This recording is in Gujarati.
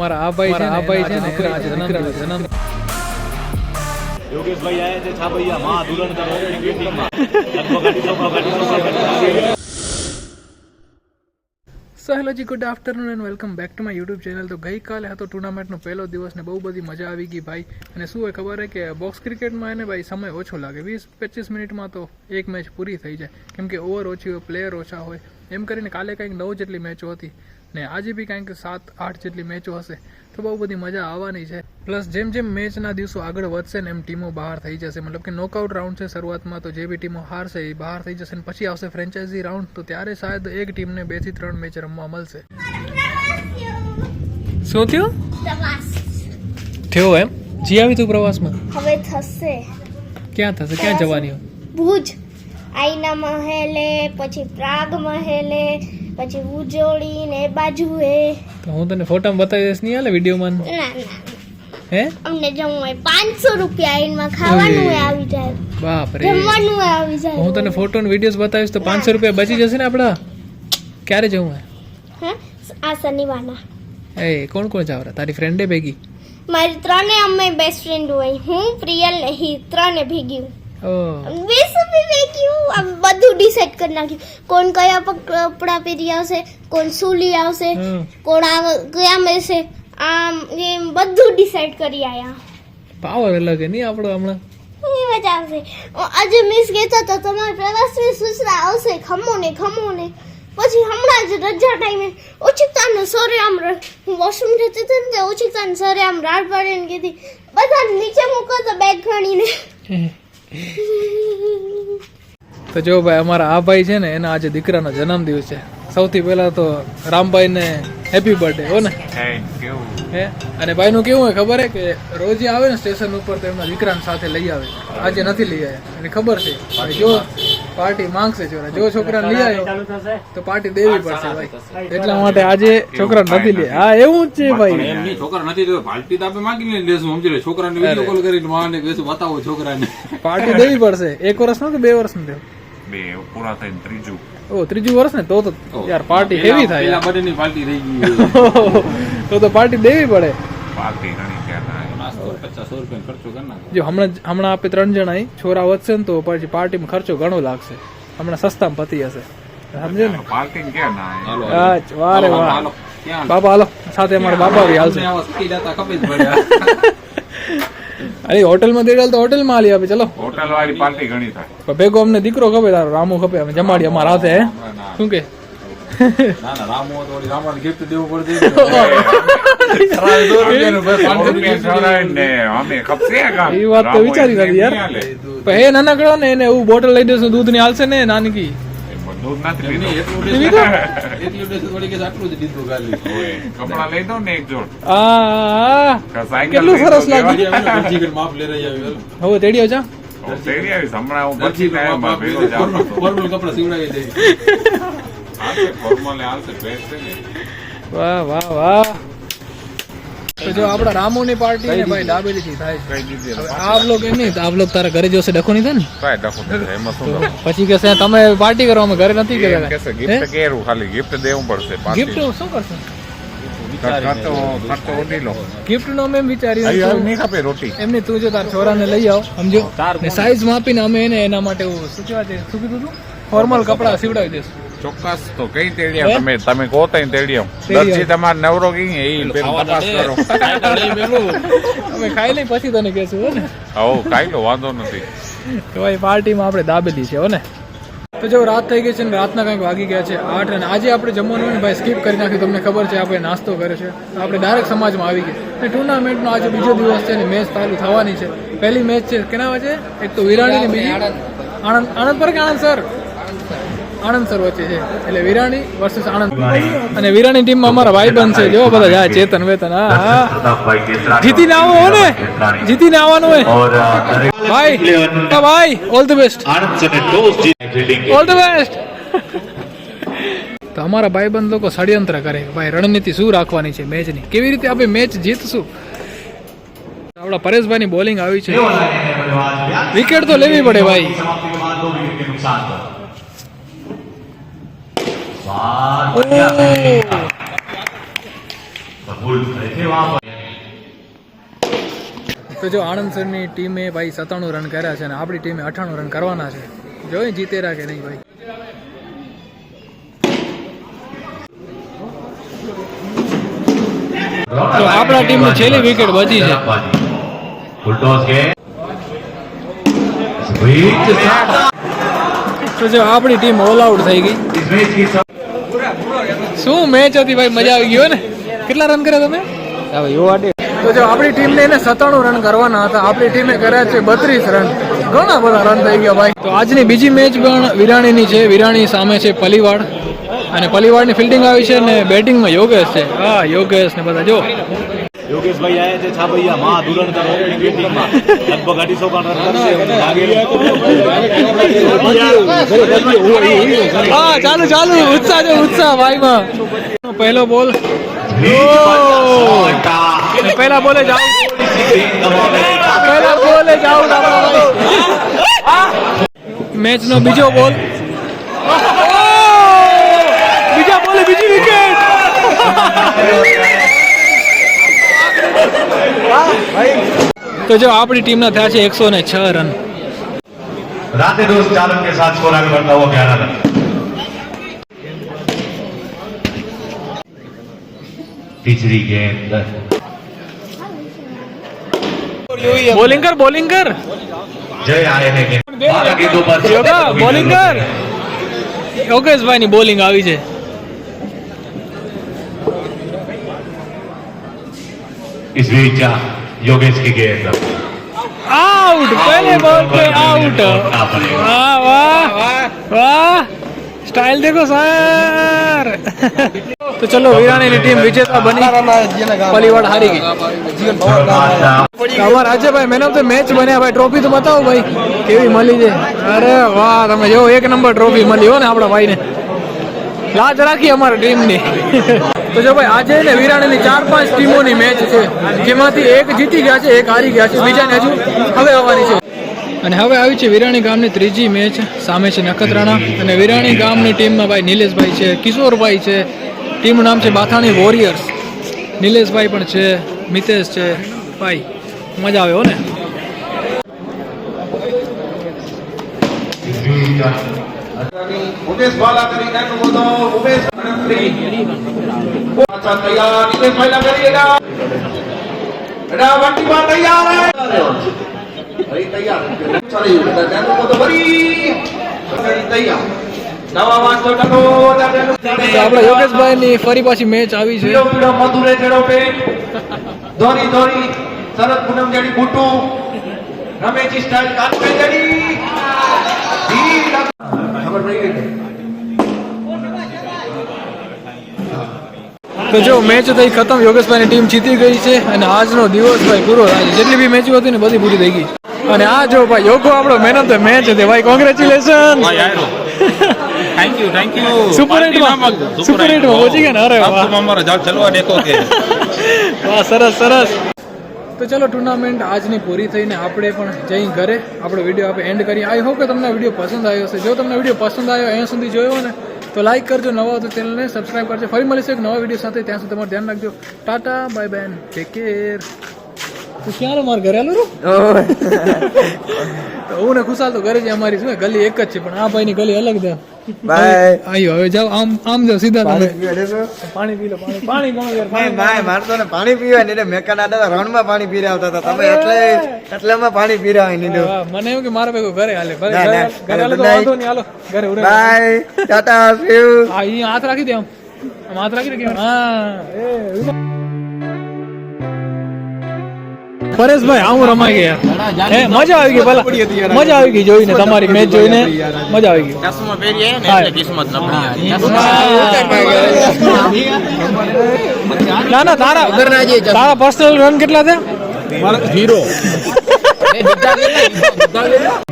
મારા આ ભાઈ છે આ ભાઈ છે જન્મ યોગેશભાઈ આયા છે માં ધુરણ કરો so hello ji good afternoon and welcome back to my YouTube channel તો ગઈકાલે હતો ટુર્નામેન્ટનો પહેલો દિવસ ને બહુ બધી મજા આવી ગઈ ભાઈ. અને શું હોય ખબર હે કે બોક્સ ક્રિકેટમાં એને ભાઈ સમય ઓછો લાગે. વીસ પચીસ મિનિટમાં તો એક મેચ પૂરી થઈ જાય. કેમ કે ઓવર ઓછી હોય પ્લેયર ઓછા હોય. એમ કરીને કાલે કંઈક નવ જેટલી મેચો હતી. ને આજે બી કાંઈક સાત આઠ જેટલી મેચો હશે તો બહુ બધી મજા આવવાની છે. પ્લસ જેમ જેમ મેચના દિવસો આગળ વધશે ને એમ ટીમો બહાર થઈ જશે. મતલબ કે નોકઆઉટ રાઉન્ડ છે શરૂઆતમાં તો જે બી ટીમો હારશે એ બહાર થઈ જશે ને પછી આવશે ફ્રેન્ચાઇઝી રાઉન્ડ તો ત્યારે શાયદ એક ટીમને બેથી ત્રણ મેચ રમવા મળશે. શું થયું? થયો એમ? જી આવી તું પ્રવાસમાં. હવે થશે. ક્યાં થશે? ક્યાં જવાની ભુજ. આઈના મહેલે પછી પ્રાગ મહેલે પછી ઉજોડી ને બાજુએ તો હું તને ફોટામાં બતાવી દઈશ નહીં હાલે વિડીયોમાં? ના ના. હે? અમને જમવું હોય પાંચસો રૂપિયા આઈનમાં ખાવાનું હોય આવી જાય. બાપ રે. જમવાનું હોય આવી જાય. હું તને ફોટો ને વિડીયોઝ બતાવીશ તો પાંચસો રૂપિયા બચી જશે ને આપડા ક્યારે જવું હે? આ શનિવારના. એ કોણ કોણ જાવરા તારી ફ્રેન્ડે ભેગી? મારી ત્રણે અમે બેસ્ટ ફ્રેન્ડ હોય. હું પ્રિયલ નહીં ત્રણે ભેગી બધું ડિસાઈડ કરી નાખ્યું. કોણ કયા કપડા પહેરી આવશે કોણ સુલી આવશે કોણ આ કયા મેસે આમ એમ બધું ડિસાઈડ કરી આયા. પાવર અલગ હે નહીં આપણો હમણાં? મજા આવશે. આજે મિસ કહેતા તો તમારા પ્રવાસની સૂચના આવશે ખમો ને ખમો ને. પછી હમણાં જ રજા ટાઈમે ઓછીકતાને સરે આમ હું વોશરૂમ જતી હતી ને તે સરે આમ રાડ પાડીને કીધી બધા નીચે મૂકો તો બેગ ગણીને. તો જો ભાઈ અમારા આ ભાઈ છે ને એના આજે દીકરાનો જન્મદિવસ છે. સૌથી પહેલા તો રામભાઈ ને હેપી બર્થડે હો ને? હે? અને ભાઈ નું કેવું હોય ખબર હે કે રોજે આવે ને સ્ટેશન ઉપર તો એમના દીકરાને સાથે લઈ આવે આજે નથી લઈ આવ્યા. એને ખબર છે જો પાર્ટી માંગશે છોરા. જો છોકરાને લઈ આવ્યો તો પાર્ટી દેવી પડશે ભાઈ. એટલા માટે આજે છોકરા નથી લે. હા એવું જ છે ભાઈ. એમની છોકરા નથી તો પાર્ટી તો આપણે માંગી લઈને દેશ સમજી લે છોકરાને વિડિયો કોલ કરીને માને કહેશું બતાવો છોકરાને. પાર્ટી દેવી પડશે. એક વર્ષનો કે બે વર્ષનો થયો બે પૂરા થઈને ત્રીજું. ઓ ત્રીજું વર્ષ ને? તો તો યાર પાર્ટી હેવી થાય પેલા બડે ની પાર્ટી રહી ગઈ. તો તો પાર્ટી દેવી પડે. પાર્ટી ઘણી ક્યાં જો હમણાં હમણાં આપણે ત્રણ જણા છોરા વધશે ને તો પછી પાર્ટીમાં ખર્ચો ઘણો લાગશે. હમણાં સસ્તામાં પતી હશે સમજે ને? પાર્કિંગ ક્યાં ના વારે વાહ. બાપા હાલો સાથે અમારા બાપા બી હાલશે. અરે હોટલમાં દેડાલ તો હોટલમાં આલી આપે ચલો. હોટલ વાળી પાર્ટી ઘણી થાય. ભેગો અમને દીકરો ખપે તારો રામુ ખપે અમે જમાડી અમારા હાથે શું કે? ના ના રામુ વળી રામાને gift દેવું પડશે વાત તો વિચારી નથી યાર. પણ નાનકડો ને એને એવું બોટલ લઈ દેશું દૂધની હાલશે ને નાનકી કેટલું સરસ? લાગ્યું. તેડી હમણાં હું પછી કપડાં સીવડાવી વાહ વાહ વાહ. તો જો પાર્ટી ને ભાઈ ડાબેલી થી થાય છે. કઈ દીધી? હવે આ બ્લોગ એમ નહીં આ બ્લોગ તારા ઘરે જોશે ડખો નહીં થાય ને? કાંઈ ડખું એમાં શું પછી કહેશે તમે પાર્ટી કરો અમે ઘરે નથી એમ કહેશે, કર્યા કેરું ખાલી gift દેવું પડશે પાર્ટી. ગિફ્ટ શું કરશે? ખર્ચો ખર્ચો ઉડી લો. ગિફ્ટ નો મેં વિચાર્યું આવી નહીં ખપે રોટી. એમને તું જો તાર છોરાને લઈ આવ સમજો? સાઈઝ માપીને અમે એને એના માટે શું કહેવાય શું કીધું તું? ફોર્મલ કપડા. સીવડાવી દેશું. ચોક્કસ. તો કઈ તેડિયા તમે? તમે કહો તો તેડિયા. દરજી તમારે નવરો કઈ એ પેલું તપાસ કરો. અમે ખાઈ લઈ પછી તને કહેશું હો ને? હો ખાઈ લો વાંધો નથી. તો એ પાર્ટીમાં આપણે દાબેલી છે હો ને? તો જો રાત થઈ ગઈ છે ને રાતના કંઈક વાગી ગયા છે આઠ અને આજે આપણે જમવાનું હોય ને ભાઈ સ્કીપ કરી નાખ્યું તમને ખબર છે આપણે નાસ્તો કરે છે. તો આપણે ડાયરેક્ટ સમાજમાં આવી ગયા અને ટુર્નામેન્ટનો આજે બીજો દિવસ છે ને મેચ ચાલુ થવાની છે. પહેલી મેચ છે કેના છે એક તો વિરાણીની બીજી. આણંદ. આણંદ પર કે આણંદ સર આણંદ સર વચ્ચે છે. એટલે વિરાણી વર્સેસ આણંદ. અને વિરાણી ટીમમાં અમારા ભાઈબંધ છે. જો બધા જાય ચેતન વેતન હા હા. જીતીને આવો હો ને. જીતીને આવવાનું હોય. ભાઈ ભાઈ all the best all the best તો અમારા ભાઈબંધ લોકો ષડયંત્ર કરે. ભાઈ રણનીતિ શું રાખવાની છે મેચની કેવી રીતે આપણે મેચ જીતશું? આપણા પરેશભાઈની બોલિંગ આવી છે. વિકેટ તો લેવી પડે ભાઈ. વાહ કબૂલ ફરીથી વાહ તો જો આણંદ ટીમે ભાઈ સત્તાણું રન કર્યા છે અને આપણી ટીમે અઠાણું રન કરવાના છે. જોઈએ જીતે રાખે નહીં ભાઈ? તો આપણા ટીમની છેલ્લી વિકેટ બચી છે. તો જો આપણી ટીમ ઓલ આઉટ થઈ ગઈ. શું મેચ હતી ભાઈ? મજા આવી ગયો ને? કેટલા રન કર્યા તમે? તો જો આપણી ટીમને એને સત્તાણું રન કરવાના હતા. આપણી ટીમે કર્યા છે બત્રીસ રન ઘણા બધા રન થઈ ગયા ભાઈ. તો આજની બીજી મેચ પણ વિરાણીની છે. વિરાણી સામે છે પલીવાડ. અને પલીવાડની ફિલ્ડિંગ આવી છે ને બેટિંગમાં યોગેશ છે. હા યોગેશ ને બધા. જો યોગેશભાઈ આયા છે છાબૈયા મહા ધુરંધર ઓપનિંગ બેટિંગમાં લગભગ અઢીસો પણ રન કરશે. હા ચાલુ ચાલુ. ઉત્સાહ છે ઉત્સાહ ભાઈમાં. પહેલો બોલ. પહેલા બોલે જાઉં પહેલા બોલે જાઉં મેચ નો બીજો બોલ બીજા બોલે બીજી વિકેટ તો જો આપણી ટીમના થયા છે એકસો ને છ રન राधे दोस्त चालक के साथ स्कोर आगे बढ़ता हुआ ग्यारह रन तीसरी गेंद બોલિંગ કર બોલિંગ કર जय आए हैं गेंद बारह गेंदों पर યોગા બોલિંગ કર યોગેશભાઈ ની બોલિંગ આવી છે इस बीच योगेश की गेंद આઉટ પહેલે બોલ पे આઉટ छोड़ना पड़ेगा વાહ વાહ વાહ સ્ટાઇલ દેખો સર તો ચલો વિરાણીની ટીમ વિજેતા બની પલીવાડ હારી ગઈ અમારા રાજ્યભાઈ મેન ઓફ ધ મેચ બન્યા ભાઈ ટ્રોફી તો બતાવો ભાઈ કેવી મળી છે અરે વાહ તમે જો એક નંબર ટ્રોફી મળી હો ને આપણા ભાઈને લાજ રાખી અમારા ટીમની. તો જો ભાઈ આજે ને વિરાણીની ચાર પાંચ ટીમોની મેચ છે જેમાંથી એક જીતી ગયા છે એક હારી ગયા છે બીજાને હજુ હવે આવવાની છે. અને હવે આવી છે વિરાણી ગામની ત્રીજી મેચ સામે છે નખત્રાણા. અને વિરાણી ગામની ટીમમાં ભાઈ નિલેશભાઈ છે કિશોરભાઈ છે ટીમનું નામ છે બાથાણી વોરિયર્સ. નિલેશભાઈ પણ છે મિતેશ છે. ભાઈ મજા આવે હો ને? ઉમેશ બાલા કરી નાનું ઉમેશ ગણતરી. પાછા તૈયાર નિલેશ પહેલા કરી એડા એડા વટી માં તૈયાર હે ભાઈ તૈયાર. ચાલી નાનું બોલો ભરી. તૈયાર. નવા વાંચો ટકો ફરી પાછી મેચ આવી છે. પીળો પીળો મધુરે ચડો પે. ધોરી ધોરી શરદ પૂનમ જડી બુટુ. રમેશજી સ્ટાઇલ કાચમે જડી તો જો મેચ થઈ ખતમ યોગેશભાઈની ટીમ જીતી ગઈ છે અને આજનો દિવસ ભાઈ પૂરો જેટલી બી મેચો હતી ને બધી પૂરી થઈ ગઈ. અને આ જો ભાઈ યોગો આપણો મેન ઓફ ધ મેચ હતી ભાઈ congratulation thank you thank you super હિટમાં અરે વાહ. અમારા સરસ સરસ. તો ચલો ટુર્નામેન્ટ આજની પૂરી થઈને આપણે પણ જઈ ઘરે. આપણો વીડિયો આપણે એન્ડ કરીએ. આઈ હોપ કે તમને વીડિયો પસંદ આવ્યો હશે. જો તમને વીડિયો પસંદ આવ્યો અહીંયા સુધી જોયો ને તો લાઈક કરજો નવા તો ચેનલને સબસ્ક્રાઈબ કરજો. ફરી મળીશું એક નવા વીડિયો સાથે. ત્યાં સુધી તમારું ધ્યાન રાખજો. ટાટા બાય બેન ટેક કેર તું ક્યાં રો મારે ઘરે આલું રો તો હું ને ખુશાલ તો ઘરે જ અમારી શું ગલી એક જ છે પણ આ ભાઈની ગલી અલગ છે. બાય આયો હવે જાઓ આમ આમ જાઓ સીધા તમે. પાણી પી લો પાણી પાણી ગણો યાર પાણી ને પીવા ને મેકા દાદા રણમાં પાણી પી રહ્યા હતા. તમે એટલે એટલે પાણી પી રહ્યા હા, મને એવું કે મારા ભેગું ઘરે હાલે. ઘરે ના, ના. ઘરે હાલે તો વાંધો નહીં હાલો ઘરે ઉરે. બાય ટાટા સી યુ હાથ રાખી દે આમ. હાથ રાખી દે હા. એ પરેશભાઈ આવું રમાઈ ગયા. હે મજા આવી ગઈ ભલા. મજા આવી ગઈ જોઈને તમારી મેચ જોઈને. મજા આવી ગઈ. હા. ના ના તારા તારા પર્સનલ રન કેટલા થયા? ઝીરો